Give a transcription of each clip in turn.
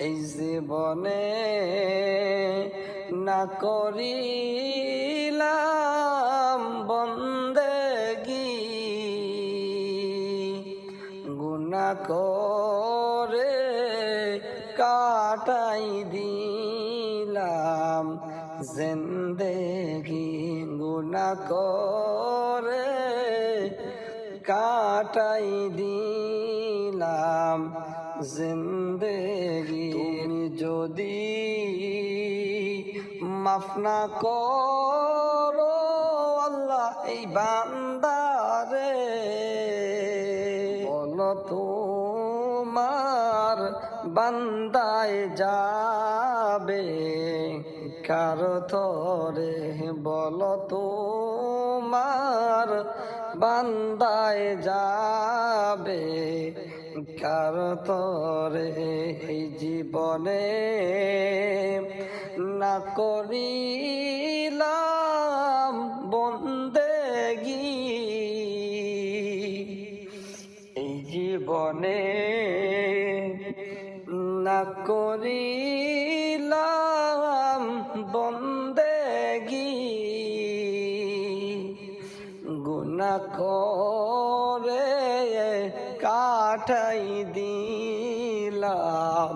এই জীবনে না করিলাম বন্দেগি। গুনা করে কাটাই দিলাম জিন্দেগি। গুনা করে কাটাই দিলাম জিন্দেগি তুমি যদি মাফ না করো আল্লাহ এই বান্দারে বলো তোমার বান্দায় যাবে কার তরে বলো তোমার বান্দায় যাবে কার তরে এই জীবনে না করিলাম বন্দেগি। এই জীবনে না করিলাম বন্দেগি। গুনা করে কাটাই দিলাম।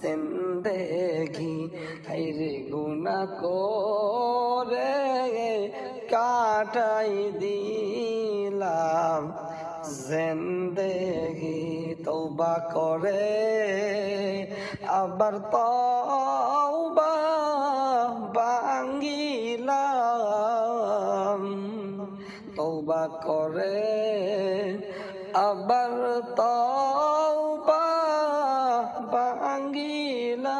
জিন্দেগি হাইরে গুনা করে কাটাই দিলাম। জিন্দেগি তৌবা করে, আবার তৌবা ভাঙ্গিলাম। তৌবা করে আবার তৌবা ভাঙ্গিলাম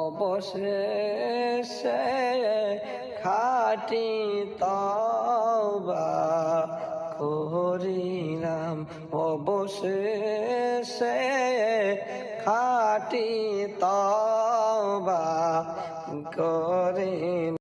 অবশেষে খাটি তৌবা করিলাম। অবশেষে খাটি তবা করিলাম।